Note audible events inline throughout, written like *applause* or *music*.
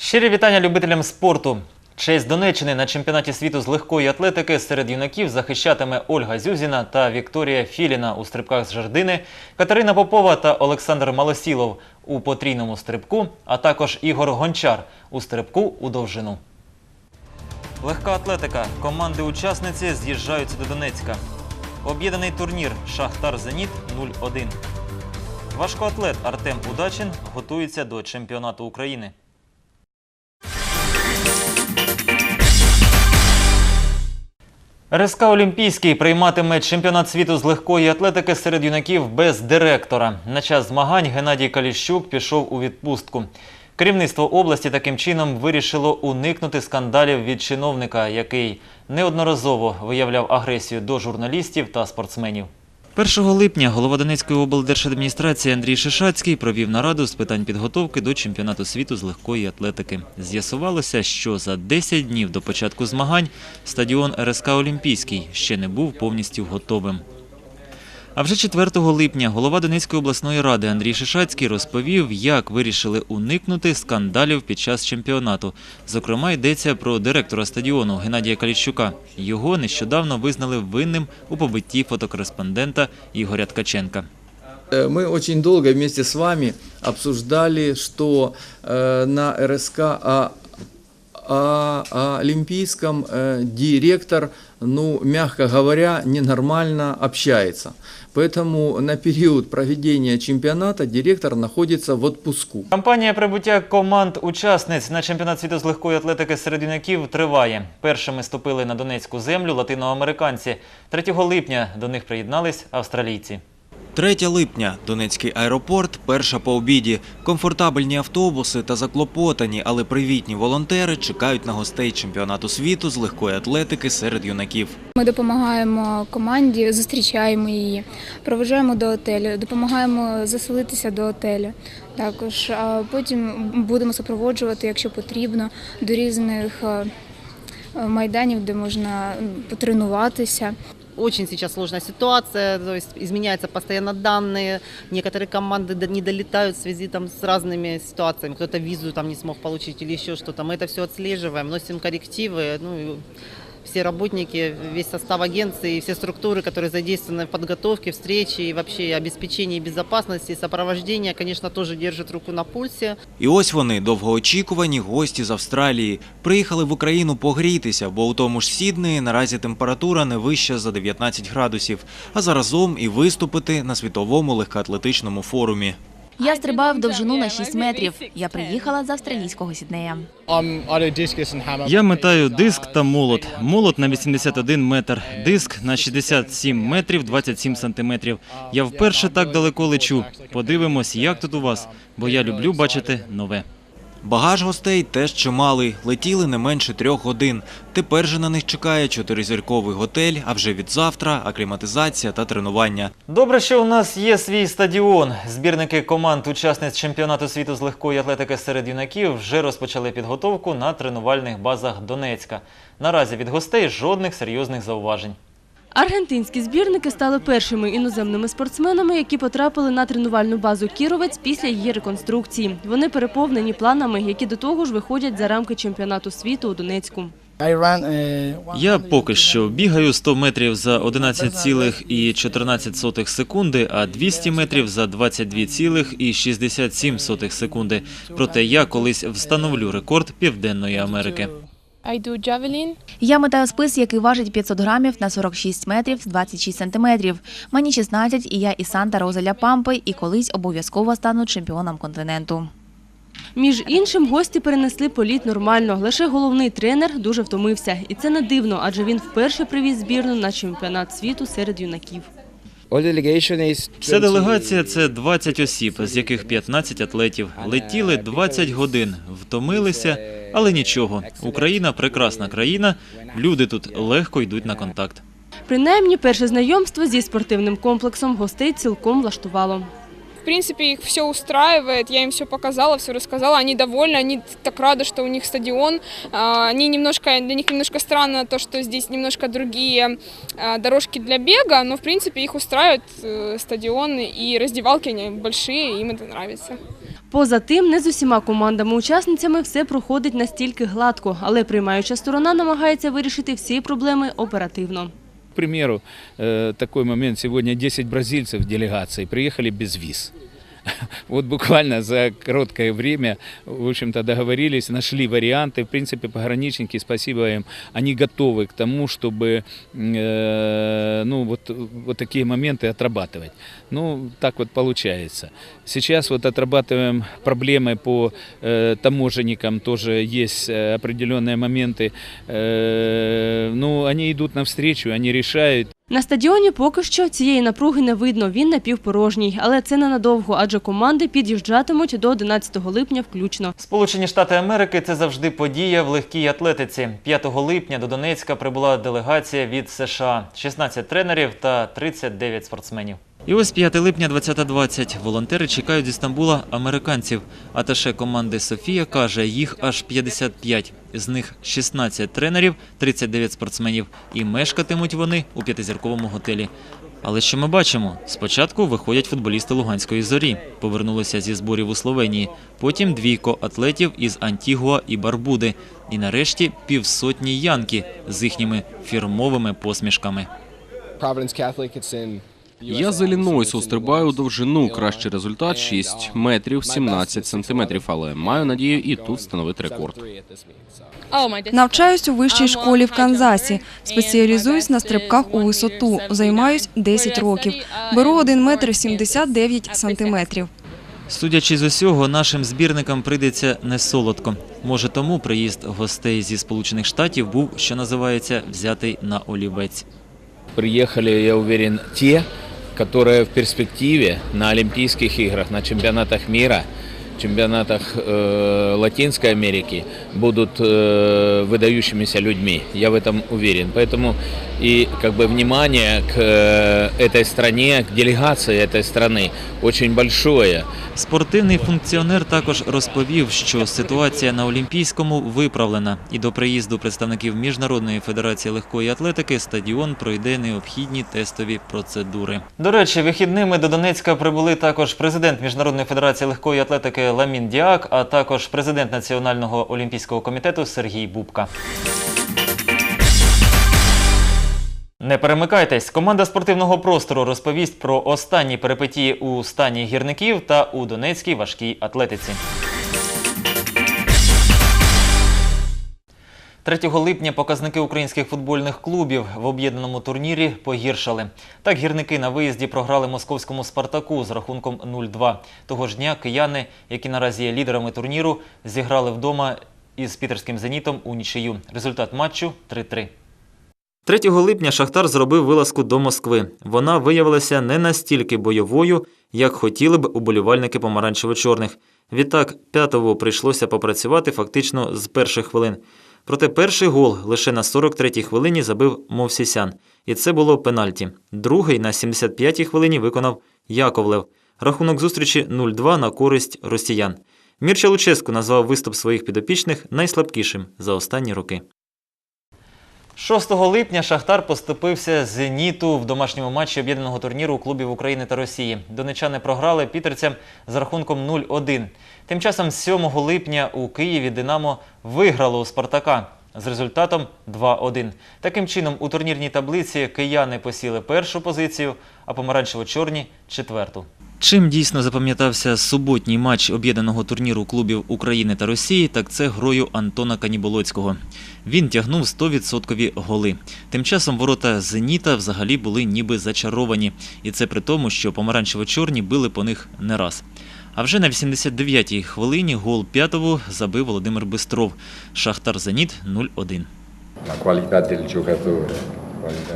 Щирі вітання любителям спорту. Честь Донеччини на чемпіонаті світу з легкої атлетики серед юнаків захищатиме Ольга Зюзіна та Вікторія Філіна у стрибках з жердини, Катерина Попова та Олександр Малосілов у потрійному стрибку, а також Ігор Гончар у стрибку у довжину. Легка атлетика. Команди-учасниці з'їжджаються до Донецька. Об'єднаний турнір Шахтар Зеніт 0-1. Важкоатлет Артем Удачин готується до чемпіонату України. РСК Олімпійський прийматиме чемпіонат світу з легкої атлетики серед юнаків без директора. На час змагань Геннадій Каліщук пішов у відпустку. Керівництво області таким чином вирішило уникнути скандалів від чиновника, який неодноразово виявляв агресію до журналістів та спортсменів. 1 липня голова Донецької облдержадміністрації Андрій Шишацький провів нараду з питань підготовки до чемпіонату світу з легкої атлетики. З'ясувалося, що за 10 днів до початку змагань стадіон РСК Олімпійський ще не був повністю готовим. А вже 4 липня голова Донецької обласної ради Андрій Шишацький розповів, як вирішили уникнути скандалів під час чемпіонату. Зокрема, йдеться про директора стадіону Геннадія Каліщука. Його нещодавно визнали винним у побитті фотокореспондента Ігоря Ткаченка. Э, Мы очень долго вместе с вами обсуждали, что э, на РСК о, о- о Олимпийском э, директор, ну, мягко говоря, ненормально общается. Поэтому на период проведения чемпионата директор находится в отпуску. Кампанія прибуття команд-учасниць на чемпіонат світу з легкої атлетики серед юнаків триває. Першими ступили на донецьку землю латиноамериканці. 3 липня до них приєднались австралійці. 3 липня. Донецький аеропорт, перша по обіді. Комфортабельні автобуси та заклопотані, але привітні волонтери чекають на гостей чемпіонату світу з легкої атлетики серед юнаків. Ми допомагаємо команді, зустрічаємо її, проведжаємо до готелю, допомагаємо заселитися до готелю. Також потім будемо супроводжувати, якщо потрібно, до різних е, майданів, де можна потренуватися Очень сейчас сложная ситуация, то есть изменяются постоянно данные, некоторые команды до- не долетают в связи там с разными ситуациями, кто-то визу там не смог получить или еще что-то. Мы это все отслеживаем, вносим коррективы, ну и все работники, весь состав агенции, и все структуры, которые задействованы в подготовке, встрече и вообще обеспечении безопасности и сопровождения, конечно, тоже держат руку на пульсе. І ось вони, довгоочікувані гості з Австралії. Приїхали в Україну погрітися, бо у тому ж Сіднеї наразі температура не вища за 19 градусів, а заразом і виступити на світовому легкоатлетичному форумі. Я стрибаю в довжину на 6 метрів. Я приїхала з австралійського Сіднея. Я метаю диск та молот. Молот на 81 метр, диск на 67 метрів 27 сантиметрів. Я вперше так далеко лечу. Подивимось, як тут у вас, бо я люблю бачити нове. Багаж гостей теж чималий, летіли не менше трьох годин. Тепер же на них чекає чотиризірковий готель, а вже від завтра акліматизація та тренування. Добре, що у нас є свій стадіон. Збірники команд учасниць чемпіонату світу з легкої атлетики серед юнаків вже розпочали підготовку на тренувальних базах Донецька. Наразі від гостей жодних серйозних зауважень. Аргентинські збірники стали першими іноземними спортсменами, які потрапили на тренувальну базу Кіровець після її реконструкції. Вони переповнені планами, які до того ж виходять за рамки чемпіонату світу у Донецьку. Я поки що бігаю 100 метрів за 11,14 секунди, а 200 метрів за 22,67 секунди. Проте я колись встановлю рекорд Південної Америки. I do javelin. Я метаю спис, який важить 500 грамів на 46 метрів з 26 сантиметрів. Мені 16, і я і Санта Розаля Пампи, і колись обов'язково стану чемпіоном континенту. Між іншим, гості перенесли політ нормально. Лише головний тренер дуже втомився. І це не дивно, адже він вперше привіз збірну на чемпіонат світу серед юнаків. Вся делегація це 20 осіб, з яких 15 атлетів. Летіли 20 годин, втомилися, але нічого. Україна прекрасна країна. Люди тут легко йдуть на контакт. Принаймні, перше знайомство зі спортивним комплексом гостей цілком влаштувало. В принципе, их все устраивает. Я им все показала, все рассказала. Они довольны, они так рады, что у них стадион. А, Они немножко, для них немножко странно то, что здесь немножко другие а, дорожки для бега, но в принципе их устраивает э, стадион и раздевалки они большие, им это нравится. Поза тим, не з усіма командами-учасницями все проходить настільки гладко, але приймаюча сторона намагається вирішити всі проблеми оперативно. К примеру, э, такой момент. Сегодня 10 бразильцев делегации приехали без виз. *laughs* Вот буквально за короткое время, в общем-то, договорились, нашли варианты. В принципе, пограничники, спасибо им, они готовы к тому, чтобы э, ну, вот, вот такие моменты отрабатывать. Ну, так вот получается. Сейчас вот отрабатываем проблемы по э, таможенникам, тоже есть э, определенные моменты. Э, ну, они идут навстречу, они решают. На стадіоні поки що цієї напруги не видно, він напівпорожній. Але це ненадовго, адже команди під'їжджатимуть до 11 липня включно. Сполучені Штати Америки це завжди подія в легкій атлетиці. 5 липня до Донецька прибула делегація від США, 16 тренерів та 39 спортсменів. І ось 5 липня 2020. Волонтери чекають зі Стамбула американців. Аташе команди Софія каже, їх аж 55. З них 16 тренерів, 39 спортсменів. І мешкатимуть вони у п'ятизірковому готелі. Але що ми бачимо? Спочатку виходять футболісти Луганської зорі, повернулися зі зборів у Словенії. Потім двійко атлетів із Антігуа і Барбуди. І нарешті півсотні янки з їхніми фірмовими посмішками. Я з Іллінойсу стрибаю у довжину. Кращий результат 6 метрів 17 сантиметрів, але маю надію і тут встановити рекорд. Навчаюсь у вищій школі в Канзасі. Спеціалізуюсь на стрибках у висоту. Займаюсь 10 років. Беру 1 метр 79 сантиметрів. Судячи з усього, нашим збірникам прийдеться не солодко. Може, тому приїзд гостей зі Сполучених Штатів був, що називається, взятий на олівець. Приехали, я уверен, те, которые в перспективе на Олимпийских играх, на чемпионатах мира, чемпионатах э, Латинской Америки будут э, выдающимися людьми. Я в этом уверен. Поэтому и как бы внимание к э, этой стране, к делегации этой страны очень большое. Спортивний функціонер також розповів, що ситуація на Олімпійському виправлена, і до приїзду представників Міжнародної федерації легкої атлетики стадіон пройде необхідні тестові процедури. До речі, вихідними до Донецька прибули також президент Міжнародної федерації легкої атлетики Ламін Діак, а також президент Національного олімпійського комітету Сергій Бубка. Не перемикайтесь. Команда спортивного простору розповість про останні перипетії у стані гірників та у Донецькій важкій атлетиці. 3 липня показники українських футбольних клубів в об'єднаному турнірі погіршали. Так гірники на виїзді програли московському Спартаку з рахунком 0-2. Того ж дня кияни, які наразі є лідерами турніру, зіграли вдома із пітерським зенітом у нічию. Результат матчу 3-3. 3 липня Шахтар зробив вилазку до Москви. Вона виявилася не настільки бойовою, як хотіли б уболівальники помаранчево-чорних. Відтак, п'ятого прийшлося попрацювати фактично з перших хвилин. Проте перший гол лише на 43-й хвилині забив Мовсісян. І це було пенальті. Другий на 75-й хвилині виконав Яковлев. Рахунок зустрічі 0-2 на користь росіян. Мірча Луческу назвав виступ своїх підопічних найслабкішим за останні роки. 6 липня Шахтар поступився «Зеніту» в домашньому матчі об'єднаного турніру клубів України та Росії. Донечани програли пітерцям з рахунком 0-1. Тим часом 7 липня у Києві «Динамо» виграло у «Спартака» з результатом 2-1. Таким чином, у турнірній таблиці кияни посіли першу позицію, а помаранчево-чорні – четверту. Чим дійсно запам'ятався суботній матч об'єднаного турніру клубів України та Росії, так це грою Антона Каніболоцького. Він тягнув 100% голи. Тим часом ворота «Зеніта» взагалі були ніби зачаровані. І це при тому, що помаранчево-чорні били по них не раз. А вже на 89-й хвилині гол п'ятого забив Володимир Бистров. Шахтар «Зеніт» 0-1.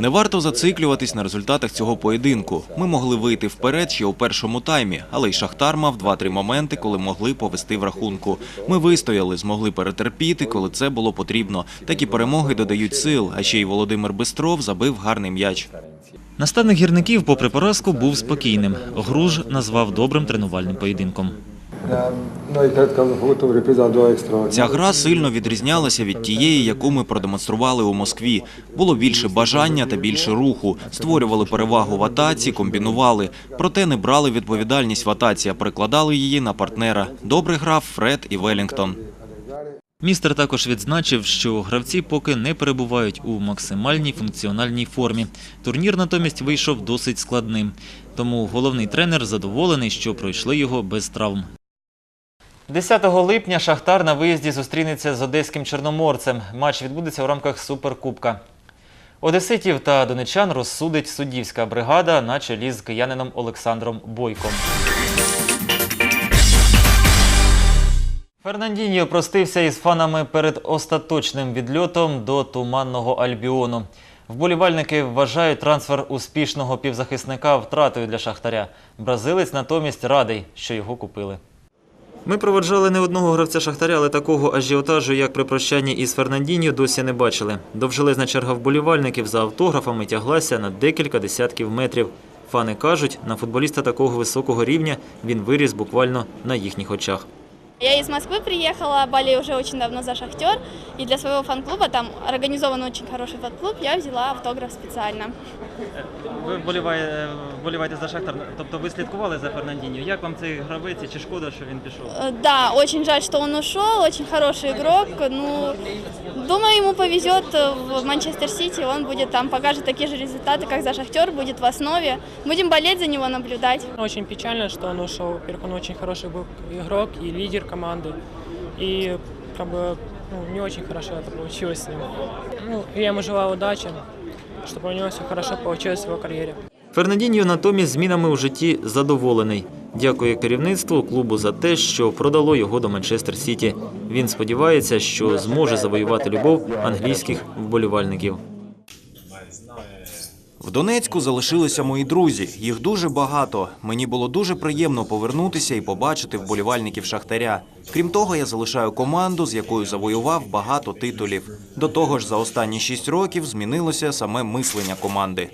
Не варто зациклюватись на результатах цього поєдинку. Ми могли вийти вперед ще у першому таймі, але й Шахтар мав два-три моменти, коли могли повести в рахунку. Ми вистояли, змогли перетерпіти, коли це було потрібно. Такі перемоги додають сил. А ще й Володимир Бистров забив гарний м'яч. Наставник гірників, попри поразку, був спокійним. Груж назвав добрим тренувальним поєдинком. Extra. Ця гра сильно відрізнялася від тієї, яку ми продемонстрували у Москві. Було більше бажання та більше руху. Створювали перевагу в атаці, комбінували. Проте не брали відповідальність в атаці, а перекладали її на партнера. Добре грав Фред і Велінгтон. Містер також відзначив, що гравці поки не перебувають у максимальній функціональній формі. Турнір натомість вийшов досить складним. Тому головний тренер задоволений, що пройшли його без травм. 10 липня Шахтар на виїзді зустрінеться з одеським чорноморцем. Матч відбудеться у рамках Суперкубка. Одеситів та донечан розсудить суддівська бригада на чолі з киянином Олександром Бойком. Фернандіньо простився із фанами перед остаточним відльотом до туманного Альбіону. Вболівальники вважають трансфер успішного півзахисника втратою для Шахтаря. Бразилець натомість радий, що його купили. Ми проведжали не одного гравця Шахтаря, але такого ажіотажу, як при прощанні із Фернандіньо, досі не бачили. Довжелезна черга вболівальників за автографами тяглася на декілька десятків метрів. Фани кажуть, на футболіста такого високого рівня він виріс буквально на їхніх очах. Я из Москвы приехала, болею уже очень давно за «Шахтер», и для своего фан-клуба, там организован очень хороший фан-клуб, я взяла автограф специально. Ви вболіваєте за Шахтар, тобто ви слідкували за Фернандіньо. Як вам цей гравець і чи шкода, що він пішов? Э, Да, очень жаль, что он ушел, очень хороший игрок, ну, думаю, ему повезет в Манчестер Сити, он будет там, покажет такие же результаты, как за «Шахтер», будет в основе. Будем болеть за него, наблюдать. Очень печально, что он ушел. Во-первых, он очень хороший был игрок и лидер команды. И как бы ну, не очень хорошо это получилось с ним. Ну, я ему желаю удачи, чтобы у него все хорошо получилось в его карьере. Фернандіньо натомість змінами у житті задоволений. Дякує керівництву клубу за те, що продало його до Манчестер Сіті. Він сподівається, що зможе завоювати любов англійських вболівальників. В Донецьку залишилися мої друзі. Їх дуже багато. Мені було дуже приємно повернутися і побачити вболівальників Шахтаря. Крім того, я залишаю команду, з якою завоював багато титулів. До того ж, за останні шість років змінилося саме мислення команди.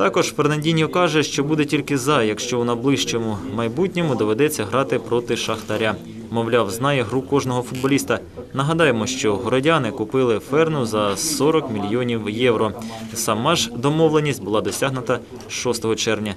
Також Фернандіньо каже, що буде тільки за, якщо у найближчому майбутньому доведеться грати проти Шахтаря. Мовляв, знає гру кожного футболіста. Нагадаємо, що городяни купили Ферну за 40 мільйонів євро. Сама ж домовленість була досягнута 6 червня.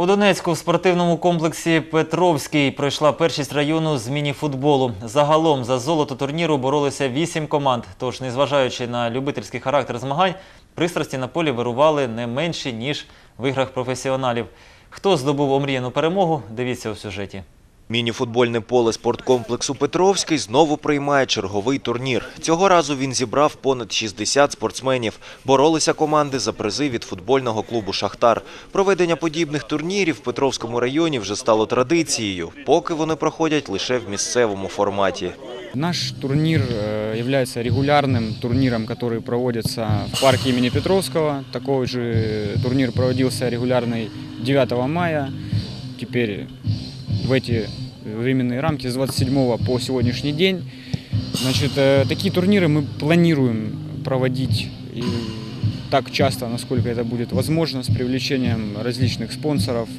У Донецьку в спортивному комплексі Петровський пройшла першість району з міні-футболу. Загалом за золото турніру боролися вісім команд. Тож, незважаючи на любительський характер змагань, пристрасті на полі вирували не менші, ніж в іграх професіоналів. Хто здобув омріяну перемогу, дивіться у сюжеті. Міні-футбольне поле спорткомплексу Петровський знову приймає черговий турнір. Цього разу він зібрав понад 60 спортсменів. Боролися команди за призи від футбольного клубу «Шахтар». Проведення подібних турнірів в Петровському районі вже стало традицією, поки вони проходять лише в місцевому форматі. Наш турнир э, является регулярным турниром, который проводится в парке имени Петровского. Такой же турнир проводился регулярный 9 мая. Теперь в эти временные рамки с 27 по сегодняшний день. Значит, э, такие турниры мы планируем проводить и так часто, насколько это будет возможно, с привлечением различных спонсоров,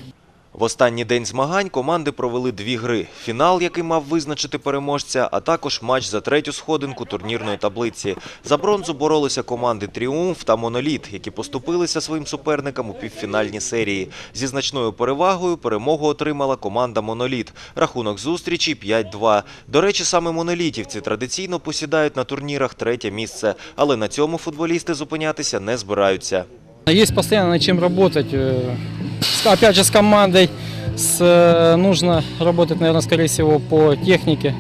в останній день змагань команди провели дві гри. Фінал, який мав визначити переможця, а також матч за третю сходинку турнірної таблиці. За бронзу боролися команди «Тріумф» та «Моноліт», які поступилися своїм суперникам у півфінальній серії. Зі значною перевагою перемогу отримала команда «Моноліт». Рахунок зустрічі 5-2. До речі, саме «Монолітівці» традиційно посідають на турнірах третє місце, але на цьому футболісти зупинятися не збираються. Есть постоянно над чем работать. э, с- Опять же, с командой с, э, нужно работать, наверное, скорее всего, по технике,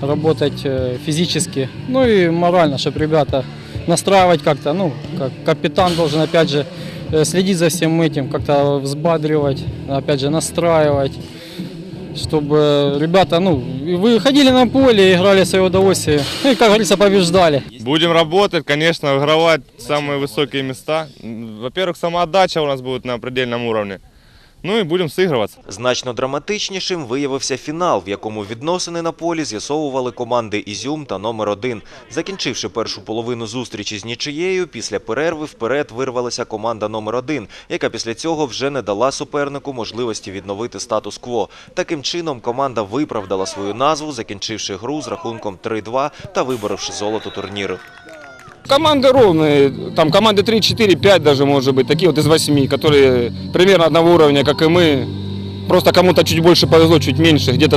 работать э, физически, ну и морально, чтобы ребята настраивать как-то, ну, как капитан должен, опять же, э, следить за всем этим, как-то взбадривать, опять же, настраивать, чтобы ребята, ну, и выходили на поле, играли в свое удовольствие, ну и, как говорится, побеждали. Будем работать, конечно, воровать самые высокие места. М, Во-первых, самоотдача у нас будет на предельном уровне. Ну и будем сыгрываться. Значно драматичнішим виявився фінал, в якому відносини на полі з'ясовували команди Ізюм та номер 1 Закінчивши першу половину зустрічі з нічиєю, після перерви вперед вирвалася команда номер 1 яка після цього вже не дала супернику можливості відновити статус-кво. Таким чином команда виправдала свою назву, закінчивши гру з рахунком 3-2 та виборовши золото турніру. Команды ровные, там команды 3, 4, 5 даже может быть, такие вот из 8, которые примерно одного уровня, как и мы. Просто кому-то чуть больше повезло, чуть меньше, где-то